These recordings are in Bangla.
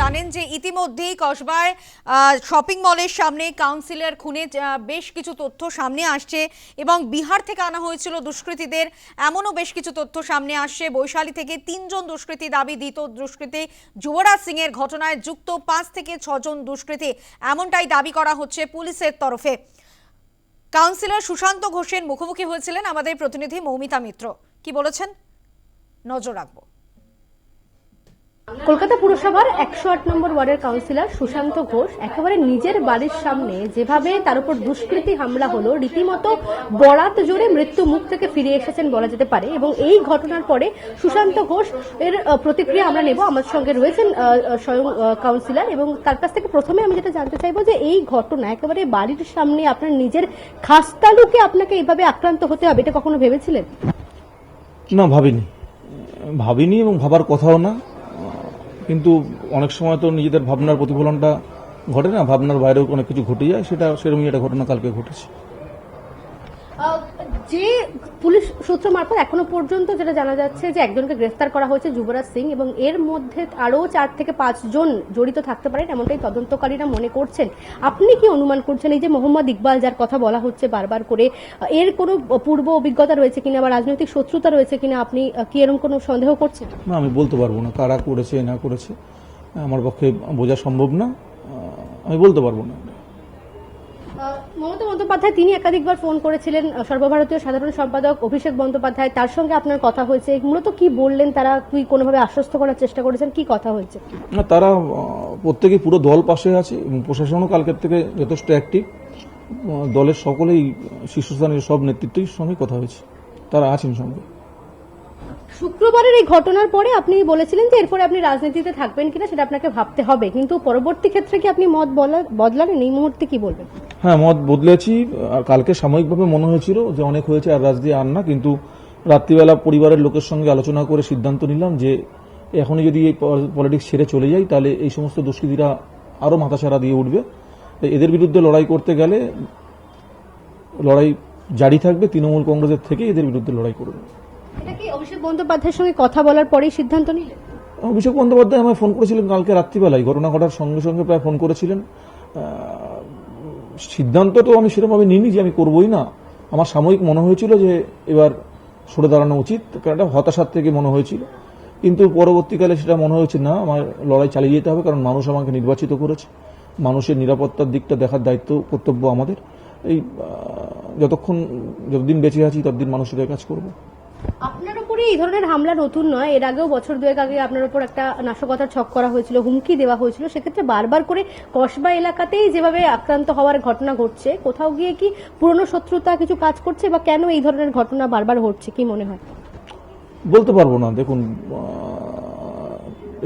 জানেন যে ইতিমধ্যেই কসবায় শপিং মলের সামনে কাউন্সিলর খুনে বেশ কিছু তথ্য সামনে আসছে এবং বিহার থেকে আনা হয়েছিল দুষ্কৃতীদের। এমনও বেশ কিছু তথ্য সামনে আসছে। বৈশালী থেকে তিনজন দুষ্কৃতী দাবি দিত দুষ্কৃতী যুবরাজ সিং এর ঘটনায় যুক্ত পাঁচ থেকে ছজন দুষ্কৃতী। এমনটাই দাবি করা হচ্ছে পুলিশের তরফে। কাউন্সিলর সুশান্ত ঘোষের মুখোমুখি হয়েছিলেন আমাদের প্রতিনিধি মৌমিতা মিত্র। কি বলেছেন? নজর রাখব। কলকাতা পুরসভার একশো আট নম্বর ওয়ার্ডের কাউন্সিলর সুশান্ত ঘোষ একেবারে নিজের বাড়ির সামনে যেভাবে তার উপর দুষ্কৃতী হামলা হলো, রীতিমতো বরাত জোরে মৃত্যু মুখ থেকে ফিরে এসেছেন বলা যেতে পারে এবং এই ঘটনার পরে সুশান্ত ঘোষ এর প্রতিক্রিয়া আমরা নেব। আমার সঙ্গে রয়েছেন স্বয়ং কাউন্সিলর এবং তার কাছ থেকে প্রথমে আমি যেটা জানতে চাইব যে এই ঘটনা একেবারে বাড়ির সামনে আপনার নিজের খাস্তালুকে আপনাকে এভাবে আক্রান্ত হতে হবে, এটা কখনো ভেবেছিলেন? না, ভাবিনি। ভাবিনি এবং ভাবার কথাও না। কিন্তু অনেক সময় তো নিজেদের ভাবনার প্রতিফলনটা ঘটে না, ভাবনার বাইরেও অনেক কিছু ঘটে যায়, সেটা সেরকমই একটা ঘটনা কালকে ঘটেছে। যে পুলিশ সূত্র মারফত এখনও পর্যন্ত যেটা জানা যাচ্ছে যে একজনকে গ্রেফতার করা হয়েছে যুবরাজ সিং এবং এর মধ্যে আরও চার থেকে পাঁচজন জড়িত থাকতে পারেন এমনটাই তদন্তকারীরা মনে করছেন। আপনি কি অনুমান করছেন এই যে মোহাম্মদ ইকবাল, যার কথা বলা হচ্ছে বারবার করে, এর কোনো পূর্ব অভিজ্ঞতা রয়েছে কিনা বা রাজনৈতিক শত্রুতা রয়েছে কিনা আপনি কি এরকম কোনো সন্দেহ করছেন? না, আমি বলতে পারব না কারা করেছে, না করেছে, আমার পক্ষে বোঝা সম্ভব না আমি বলতে পারব না। বন্দ্যোপাধ্যায় তিনি একাধিকবার ফোন করেছিলেন সর্বভারতীয় সাধারণ সম্পাদক অভিষেক বন্দ্যোপাধ্যায় তার সঙ্গে আপনার কথা হয়েছে। মূলত কি বললেন তারা? কি কোনোভাবে আশ্বস্ত করার চেষ্টা করেছেন? কি কথা হয়েছে? না তারা আহ, প্রত্যেকেই পুরো দল পাশে আছে এবং প্রশাসনও কালকের থেকে যথেষ্ট অ্যাক্টিভ দলের সকলেই শীর্ষস্থানীয় সব নেতৃত্বের সঙ্গে কথা হয়েছে। তারা আছেন সঙ্গে। শুক্রবারের এই ঘটনার পরে আপনি বলেছিলেন যে এরপরে আপনি রাজনীতিতে থাকবেন কিনা সেটা আপনাকে ভাবতে হবে। কিন্তু পরবর্তী ক্ষেত্রে কি আপনি মত বদলালেন? এই মুহূর্তে কি বলবেন? হ্যাঁ মত বদলেছি আর কালকে সাময়িকভাবে মনে হয়েছিল যে অনেক হয়েছে আর রাজ দিয়ে আর না কিন্তু রাত্রিবেলা পরিবারের লোকের সঙ্গে আলোচনা করে সিদ্ধান্ত নিলাম যে এখনই যদি এই পলিটিক্স ছেড়ে চলে যাই তাহলে এই সমস্ত দুষ্কৃতীরা আরও মাথাছাড়া দিয়ে উঠবে। এদের বিরুদ্ধে লড়াই করতে গেলে লড়াই জারি থাকবে তৃণমূল কংগ্রেসের থেকে এদের বিরুদ্ধে লড়াই করবে। অভিষেক বন্দ্যোপাধ্যায়ের সঙ্গে কথা বলার পরেই সিদ্ধান্ত নিলেন অভিষেক বন্দ্যোপাধ্যায় আমায় ফোন করেছিলেন কালকে রাত্রিবেলায় ঘটনা ঘটার সঙ্গে সঙ্গে প্রায় ফোন করেছিলেন। সিদ্ধান্ত তো আমি সেরকমভাবে নিইনি যে আমি করবই না। আমার সাময়িক মনে হয়েছিল যে এবার সরে দাঁড়ানো উচিত কারণ একটা হতাশার থেকে মনে হয়েছিল। কিন্তু পরবর্তীকালে সেটা মনে হয়েছে, না, আমার লড়াই চালিয়ে যেতে হবে, কারণ মানুষ আমাকে নির্বাচিত করেছে। মানুষের নিরাপত্তার দিকটা দেখার দায়িত্ব, কর্তব্য আমাদের। এই যতক্ষণ, যতদিন বেঁচে আছি, ততদিন মানুষের কাজ করব। এই ধরনের হামলা নতুন নয়। এর আগেও বছর দুয়েক আগে আপনার উপর একটা নাশকতার ছক করা হয়েছিল, হুমকি দেওয়া হয়েছিল। সেক্ষেত্রে বারবার করে কসবা এলাকাতেই যেভাবে আক্রান্ত হওয়ার ঘটনা ঘটছে, কোথাও গিয়ে কি পুরনো শত্রুতা কিছু কাজ করছে বা কেন এই ধরনের ঘটনা বারবার ঘটছে, কি মনে হয়? বলতে পারব না। দেখুন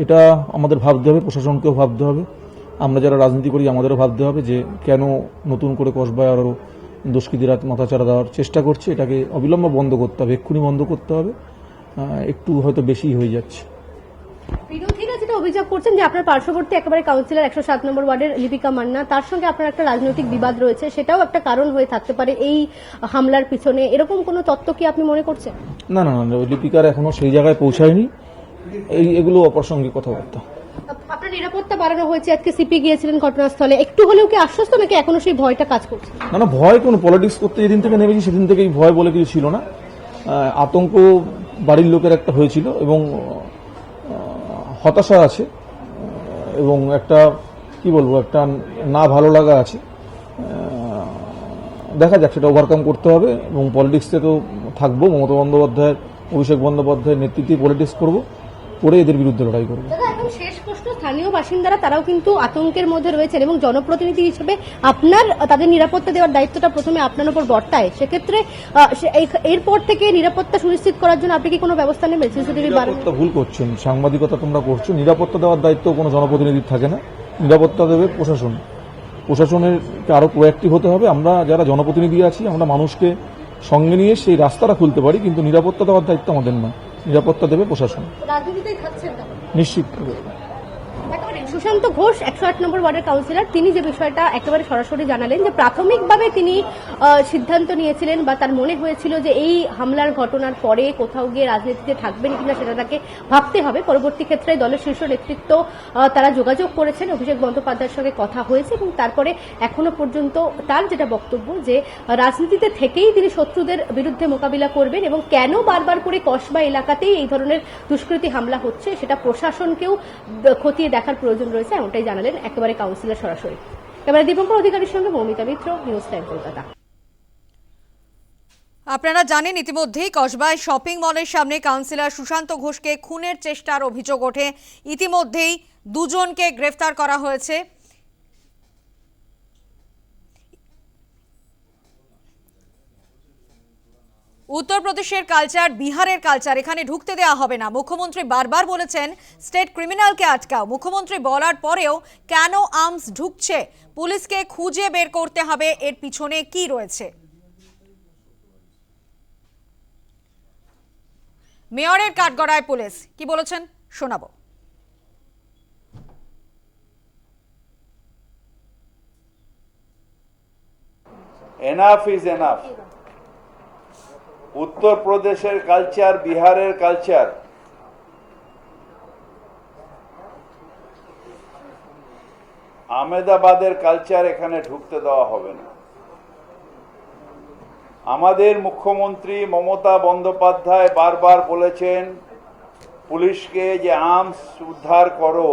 এটা আমাদের ভাবতে হবে, প্রশাসনকেও ভাবতে হবে। আমরা যারা রাজনীতি করি, আমাদেরও ভাবতে হবে যে কেন নতুন করে কসবায় আরও দুষ্কৃতীরা মাথাচাড়া দেওয়ার চেষ্টা করছে। এটাকে অবিলম্বে বন্ধ করতে হবে, এক্ষুনি বন্ধ করতে হবে। একটু হয়তো বেশি হয়ে যাচ্ছে। বিরোধীরা যেটা অভিযোগ করছেন যে আপনার পার্শ্ববর্তী একেবারে কাউন্সিলর একশো সাত নম্বর ওয়ার্ডের লিপিকা মান্না তার সঙ্গে আপনার একটা রাজনৈতিক বিবাদ রয়েছে সেটাও একটা কারণ হয়ে থাকতে পারে এই হামলার পিছনে। এরকম কোনো তত্ত্ব কি আপনি মনে করছেন? না না না লিপিকার এখনও সেই জায়গায় পৌঁছায়নি। এই এগুলো অপ্রাসঙ্গিক কথাবার্তা। আপনার নিরাপত্তা বাড়ানো হয়েছে আজকে সিপি গিয়েছিলেন ঘটনাস্থলে। একটু হলেও কি আশ্বস্ত নাকি এখনও সেই ভয়টা কাজ করছে? না না ভয় কোনো পলিটিক্স করতে যেদিন থেকে নেমেছি সেদিন থেকেই ভয় বলে কিছু ছিল না। আতঙ্ক বাড়ির লোকের একটা হয়েছিল এবং হতাশা আছে এবং একটা, কি বলব, একটা না ভালো লাগা আছে। দেখা যাক, সেটা ওভারকাম করতে হবে এবং পলিটিক্সে তো থাকব। মমতা বন্দ্যোপাধ্যায়ের, অভিষেক বন্দ্যোপাধ্যায়ের নেতৃত্বে পলিটিক্স করব, করে এদের বিরুদ্ধে লড়াই করব। স্থানীয় বাসিন্দারা তারাও কিন্তু আতঙ্কের মধ্যে রয়েছেন এবং জনপ্রতিনিধি হিসেবে আপনার তাদের নিরাপত্তা দেওয়ার দায়িত্বটা প্রথমে আপনার উপর বর্তায়। সেক্ষেত্রে এরপর থেকে নিরাপত্তা সুনিশ্চিত করার জন্য আপনি কি কোনো ব্যবস্থা নেবেন? সিসিটিভি ভুল করছেন। সাংবাদিকতা তোমরা করছ। নিরাপত্তা দেওয়ার দায়িত্ব কোনো জনপ্রতিনিধির থাকে না। নিরাপত্তা দেবে প্রশাসন। প্রশাসনের আরও প্রোয়াক্টিভ হতে হবে। আমরা যারা জনপ্রতিনিধি আছি আমরা মানুষকে সঙ্গে নিয়ে সেই রাস্তাটা খুলতে পারি কিন্তু নিরাপত্তা দেওয়ার দায়িত্ব আমাদের না নিরাপত্তা দেবে প্রশাসন। নিশ্চিত সুশান্ত ঘোষ, একশো আট নম্বর ওয়ার্ডের কাউন্সিলর তিনি যে বিষয়টা একেবারে সরাসরি জানালেন যে প্রাথমিকভাবে তিনি সিদ্ধান্ত নিয়েছিলেন বা তার মনে হয়েছিল যে এই হামলার ঘটনার পরে কোথাও গিয়ে রাজনীতিতে থাকবেন কিনা সেটা তাকে ভাবতে হবে। পরবর্তী ক্ষেত্রে দলের শীর্ষ নেতৃত্ব তারা যোগাযোগ করেছেন। অভিষেক বন্দ্যোপাধ্যায়ের সঙ্গে কথা হয়েছে এবং তারপরে এখনও পর্যন্ত তার যেটা বক্তব্য যে, রাজনীতিতে থেকেই তিনি শত্রুদের বিরুদ্ধে মোকাবিলা করবেন এবং কেন বারবার করে কসবা এলাকাতেই এই ধরনের দুষ্কৃতী হামলা হচ্ছে সেটা প্রশাসনকেও খতিয়ে দেখার প্রয়োজন রয়েছে, এমনটাই জানালেন একেবারে কাউন্সিলর সরাসরি। এবারে দীপঙ্কর অধিকারীর সঙ্গে মৌমিতা মিত্র নিউজ টাইম কলকাতা। আপনারা জানেন, ইতিমধ্যেই কসবায় শপিং মলের সামনে কাউন্সিলর সুশান্ত ঘোষকে খুনের চেষ্টার অভিযোগ ওঠে। ইতিমধ্যেই দুজনকে গ্রেফতার করা হয়েছে। উত্তরপ্রদেশের কালচার, বিহারের কালচার, এখানে ঢুকতে দেওয়া হবে না। মুখ্যমন্ত্রী বারবার বলেছেন, স্টেট ক্রিমিনালকে আটকাও। মুখ্যমন্ত্রী বলার পরেও কেন আর্মস ঢুকছে? পুলিশকে খুঁজে বের করতে হবে, এর পিছনে কি রয়েছে? মেয়রের কাঠগড়ায় পুলিশ। কি বলেছেন? শোনাবো। এনাফ ইজ এনাফ উত্তরপ্রদেশের কালচার, বিহারের কালচার। আমেদাবাদের কালচার এখানে ঢুকতে দেওয়া হবে না। আমাদের মুখ্যমন্ত্রী মমতা বন্দ্যোপাধ্যায় বারবার বলেছেন, পুলিশকে যে আর্মস উদ্ধার করো,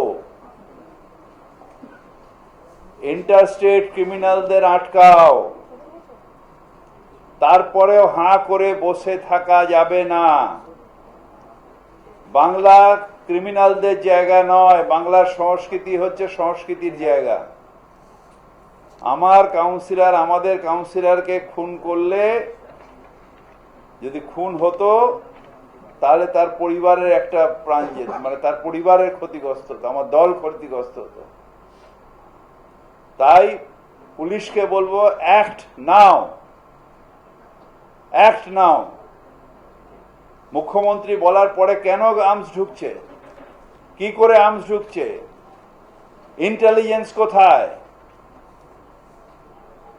ইন্টারস্টেট ক্রিমিনালদের আটকাও। তারপরেও হাঁ করে বসে থাকা যাবে না। বাংলা ক্রিমিনালদের জায়গা নয়, বাংলার সংস্কৃতি হচ্ছে সংস্কৃতির জায়গা। আমার কাউন্সিলর আমাদের কাউন্সিলরকে খুন করলে, যদি খুন হতো, তাহলে তার পরিবারের একটা প্রাণ যেত মানে তার পরিবারের ক্ষতিগ্রস্ত হতো, আমার দল ক্ষতিগ্রস্ত হতো। তাই পুলিশকে বলব অ্যাক্ট নাও অ্যাক্ট নাও মুখ্যমন্ত্রী বলার পরে কেন আর্মস ঢুকছে? কি করে আর্মস ঢুকছে? ইন্টেলিজেন্স কোথায়?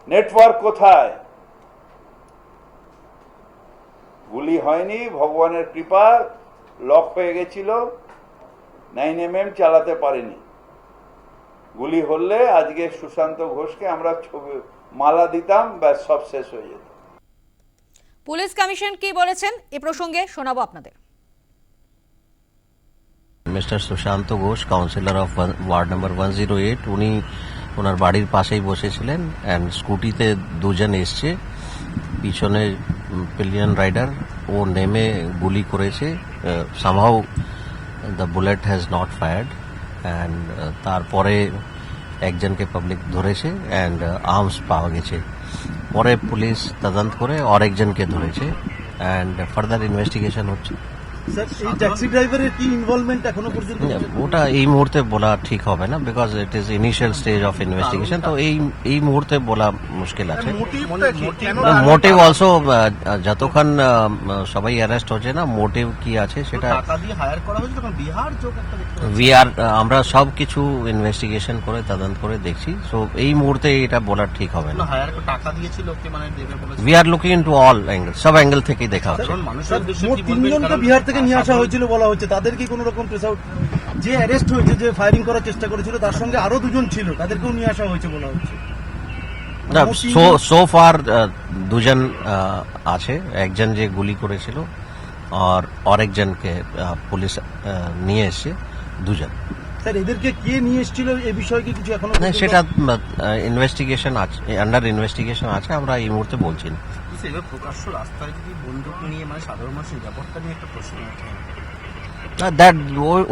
নেটওয়ার্ক কোথায়? গুলি হয়নি, ভগবানের কৃপা লক হয়ে গেছিল নাইন এম এম চালাতে পারেনি। গুলি হলে আজকে সুশান্ত ঘোষকে আমরা ছবি, মালা দিতাম, ব্যাস সব শেষ হয়ে যেত। পুলিশ কমিশন কি বলেছেন? এ প্রসঙ্গে শোনাবো আপনাদের। Mister Sushanta Ghosh, councillor of ward number one zero eight, উনি ওনার বাড়ির পাশেই বসেছিলেন অ্যান্ড স্কুটিতে দুজন এসছে। পিছনে পিলিয়ন রাইডার, ও নেমে গুলি করেছে। Somehow the bullet has not fired and তারপরে একজনকে পাবলিক ধরেছে অ্যান্ড আর্মস পাওয়া গেছে। পরে পুলিশ তদন্ত করে আরেকজনকে ধরেছে। অ্যান্ড ফার্দার ইনভেস্টিগেশন হচ্ছে। স্যার এই ট্যাক্সি ড্রাইভারের কি ইনভলভমেন্ট এখনও পর্যন্ত ওটা এই মুহূর্তে বলা ঠিক হবে না because it is initial stage of investigation তো এই এই মুহূর্তে বলা মুশকিল আছে। মোটিভ অলসো যতক্ষণ সবাই অ্যারেস্ট হচ্ছে না মোটিভ কি আছে সেটা টাকা দিয়ে হায়ার করা হয়েছে তখন বিহার চোখ একটা দেখতে পাচ্ছি। উই আর আমরা সব কিছু ইনভেস্টিগেশন করে তদন্ত করে দেখছি সো এই মুহূর্তে এটা বলা ঠিক হবে না। মানে we are looking into all angle সব অ্যাঙ্গেল থেকেই দেখা হচ্ছে। বিহার থেকে নিয়ে আসা হয়েছিল বলা হচ্ছে তাদের কি কোনো রকম প্রেস আউট যে অ্যারেস্ট হয়েছে যে ফায়ারিং করার চেষ্টা করেছিল তার সঙ্গে আরও দুজন ছিল তাদেরকেও নিয়ে আসা হয়েছে বলা হচ্ছে। সো সো ফার দুজন আছে। একজন যে গুলি করেছিল আর আরেকজনকে পুলিশ নিয়ে এসছে দুজন। স্যার এদেরকে কে নিয়ে এসেছিল এই বিষয়ে কি কিছু এখনও না সেটা ইনভেস্টিগেশন আছে আন্ডার ইনভেস্টিগেশন আছে আমরা এই মুহূর্তে বলছি না। এবার প্রকাশ্য রাস্তায় যদি বন্দুক নিয়ে মানে সাধারণ মানুষের নিরাপত্তা নিয়ে একটা প্রশ্ন না দ্যাট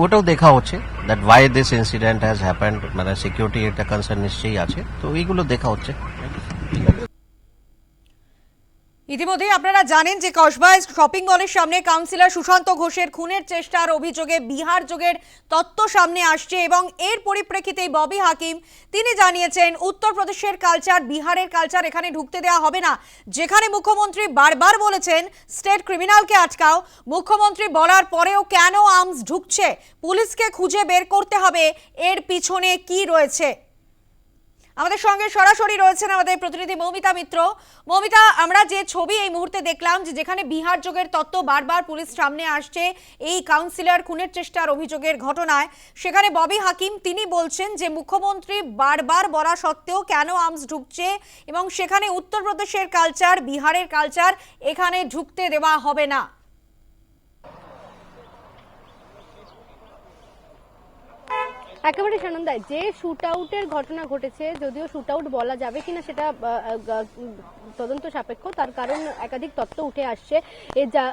ওটাও দেখা হচ্ছে that why this incident has happened মানে সিকিউরিটি একটা কনসার্ন নিশ্চয়ই আছে তো এইগুলো দেখা হচ্ছে। ইতিমধ্যেই আপনারা জানেন যে কসবায় শপিং মলের সামনে কাউন্সিলর সুশান্ত ঘোষের খুনের চেষ্টার অভিযোগে বিহার যোগের তত্ত্ব সামনে আসছে এবং এর পরিপ্রেক্ষিতে ববি হাকিম, তিনি জানিয়েছেন, উত্তরপ্রদেশের কালচার বিহারের কালচার এখানে ঢুকতে দেওয়া হবে না। যেখানে মুখ্যমন্ত্রী বারবার বলেছেন, স্টেট ক্রিমিনালকে আটকাও। মুখ্যমন্ত্রী বলার পরেও কেন আর্মস ঢুকছে? পুলিশকে খুঁজে বের করতে হবে। এর পিছনে কি রয়েছে? আমাদের সঙ্গে সরাসরি রয়েছেন আমাদের প্রতিনিধি মৌমিতা মিত্র। মৌমিতা, আমরা যে ছবি এই মুহূর্তে দেখলাম যে যেখানে বিহার যোগের তত্ত্ব বারবার পুলিশ সামনে আসছে, এই কাউন্সিলর খুনের চেষ্টার অভিযোগের ঘটনায়। সেখানে ববি হাকিম, তিনি বলছেন যে মুখ্যমন্ত্রী বারবার বলা সত্ত্বেও কেন আর্মস ঢুকছে এবং সেখানে উত্তরপ্রদেশের কালচার বিহারের কালচার এখানে ঢুকতে দেওয়া হবে না। একেবারে সানন্দায় যে শুট আউটের ঘটনা ঘটেছে, যদিও শুট আউট বলা যাবে কিনা সেটা তদন্ত সাপেক্ষ, তার কারণ একাধিক তথ্য উঠে আসছে।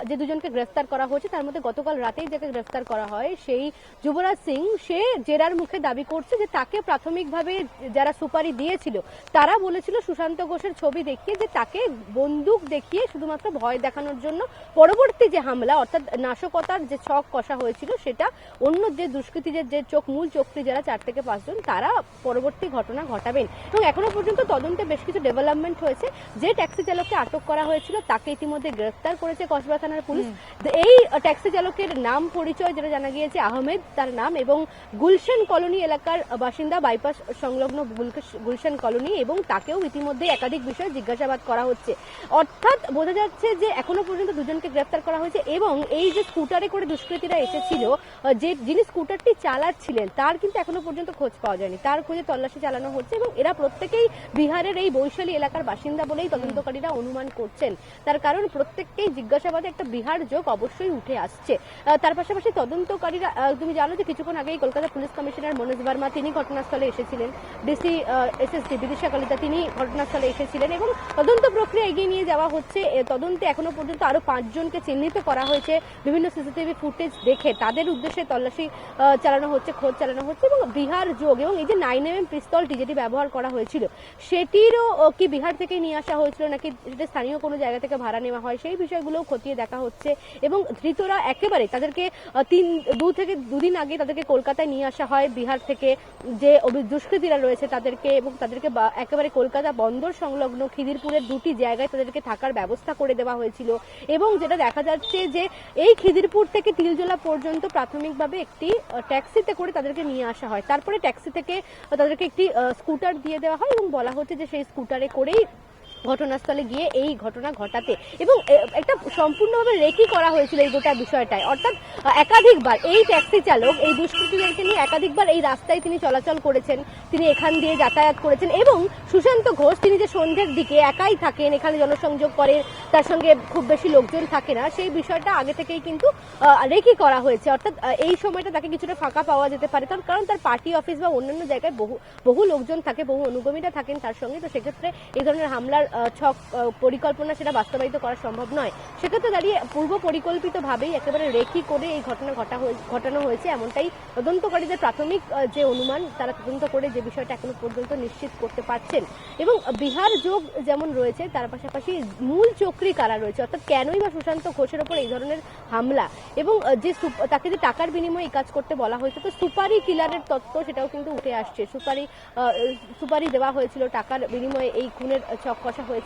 যে দুজনকে গ্রেফতার করা হয়েছে, তার মধ্যে গতকাল রাতেই যাকে গ্রেফতার করা হয়, সেই যুবরাজ সিং, সে জেরার মুখে দাবি করছে যে তাকে প্রাথমিকভাবে যারা সুপারি দিয়েছিল, তারা বলেছিল সুশান্ত ঘোষের ছবি দেখিয়ে যে তাকে বন্দুক দেখিয়ে শুধুমাত্র ভয় দেখানোর জন্য পরবর্তী যে হামলা, অর্থাৎ নাশকতার যে ছক কষা হয়েছিল, সেটা অন্য যে দুষ্কৃতীদের যে চোখ, মূল চক্রী যারা চার থেকে পাঁচজন তারা পরবর্তী ঘটনা ঘটাবেন। এবং এখনও পর্যন্ত তদন্তে বেশ কিছু ডেভেলপমেন্ট হয়েছে। যে ট্যাক্সি চালককে আটক করা হয়েছিল তাকে ইতিমধ্যে গ্রেফতার করেছে কসবা থানার পুলিশ। এই ট্যাক্সি চালকের নাম পরিচয় যেটা জানা গিয়েছে আহমেদ তার নাম এবং গুলশান কলোনি এলাকার বাসিন্দা বাইপাস সংলগ্ন গুলশ- গুলশান কলোনি এবং তাকেও ইতিমধ্যে একাধিক বিষয়ে জিজ্ঞাসাবাদ করা হচ্ছে। অর্থাৎ বোঝা যাচ্ছে যে এখনও পর্যন্ত দুজনকে গ্রেফতার করা হয়েছে এবং এই যে স্কুটারে করে দুষ্কৃতীরা এসেছিল যে যিনি স্কুটারটি চালাচ্ছিলেন তার কিন্তু এখনও পর্যন্ত খোঁজ পাওয়া যায়নি। তার খোঁজে তল্লাশি চালানো হচ্ছে এবং এরা প্রত্যেকেই বিহারের এই বৈশালী এলাকার বাসিন্দা বলেই তদন্তকারীরা অনুমান করছেন। তার কারণ প্রত্যেককেই জিজ্ঞাসাবাদে একটা বিহার যোগ অবশ্যই উঠে আসছে। তার পাশাপাশি তদন্তকারীরা তুমি জানো যে কিছুক্ষণ আগেই কলকাতা পুলিশ কমিশনার মনোজ ভার্মা তিনি ঘটনাস্থলে এসেছিলেন। ডিসি এসএসটি বিদিশা কলিতা, তিনি ঘটনাস্থলে এসেছিলেন এবং তদন্ত প্রক্রিয়া এগিয়ে নিয়ে যাওয়া হচ্ছে। তদন্তে এখনও পর্যন্ত আরও পাঁচজনকে চিহ্নিত করা হয়েছে। বিভিন্ন সিসিটিভি ফুটেজ দেখে তাদের উদ্দেশ্যে তল্লাশি চালানো হচ্ছে, খোঁজ চালানো হচ্ছে। এবং বিহার যোগ এবং এই যে নাইন এম এম পিস্তলটি যেটি ব্যবহার করা হয়েছিল, সেটিরও কি বিহার থেকে নিয়ে আসা হয়েছিল নাকি সেটা স্থানীয় কোনো জায়গা থেকে ভাড়া নেওয়া হয় সেই বিষয়গুলোও খতিয়ে দেখা হচ্ছে এবং ধৃতরা একেবারে তাদেরকে তিন, দু থেকে দুদিন আগে তাদেরকে কলকাতায় নিয়ে আসা হয় বিহার থেকে যে দুষ্কৃতীরা রয়েছে তাদেরকে এবং তাদেরকে একেবারে কলকাতা বন্দর সংলগ্ন খিদিরপুরের দুটি জায়গায় তাদেরকে থাকার ব্যবস্থা করে দেওয়া হয়েছিল এবং যেটা দেখা যাচ্ছে যে এই খিদিরপুর থেকে তিলজোলা পর্যন্ত প্রাথমিকভাবে একটি ট্যাক্সিতে করে তাদেরকে নিয়ে আসা হয়। তারপরে ট্যাক্সি থেকে তাদেরকে একটি স্কুটার দিয়ে দেওয়া হয় এবং বলা হচ্ছে যে সেই স্কুটারে করেই ঘটনাস্থলে গিয়ে এই ঘটনা ঘটাতে। এবং একটা সম্পূর্ণভাবে রেকি করা হয়েছিল এই গোটা বিষয়টায়। অর্থাৎ একাধিকবার এই ট্যাক্সি চালক, এই দুষ্কৃতীদেরকে নিয়ে একাধিকবার এই রাস্তায় তিনি চলাচল করেছেন। তিনি এখান দিয়ে যাতায়াত করেছেন এবং সুশান্ত ঘোষ, তিনি যে সন্ধ্যের দিকে একাই থাকেন, এখানে জনসংযোগ করেন তার সঙ্গে খুব বেশি লোকজন থাকে না, সেই বিষয়টা আগে থেকেই কিন্তু রেকি করা হয়েছে। অর্থাৎ এই সময়টা তাকে কিছুটা ফাঁকা পাওয়া যেতে পারে। তার কারণ তার পার্টি অফিস বা অন্যান্য জায়গায় বহু বহু লোকজন থাকে, বহু অনুগমীরা থাকেন তার সঙ্গে। তো সেক্ষেত্রে এই ধরনের হামলার ছক পরিকল্পনা সেটা বাস্তবায়িত করা সম্ভব নয়। সেক্ষেত্রে দাঁড়িয়ে পূর্ব পরিকল্পিতভাবেই একেবারে রেকি করে এই ঘটনা ঘটা হয়ে- ঘটানো হয়েছে এমনটাই তদন্তকারীদের প্রাথমিক যে অনুমান, তারা তদন্ত করে যে বিষয়টা এখনও পর্যন্ত নিশ্চিত করতে পারছেন। এবং বিহার যোগ যেমন রয়েছে, তার পাশাপাশি মূল চক্রী কারা রয়েছে? অর্থাৎ কেনই বা সুশান্ত ঘোষের ওপর এই ধরনের হামলা? এবং যে তাকে যে টাকার বিনিময়ে কাজ করতে বলা হয়েছে, তো সুপারি কিলারের তত্ত্ব সেটাও কিন্তু উঠে আসছে। সুপারি সুপারি দেওয়া হয়েছিল, টাকার বিনিময়ে এই খুনের চক কষা হয়েছে।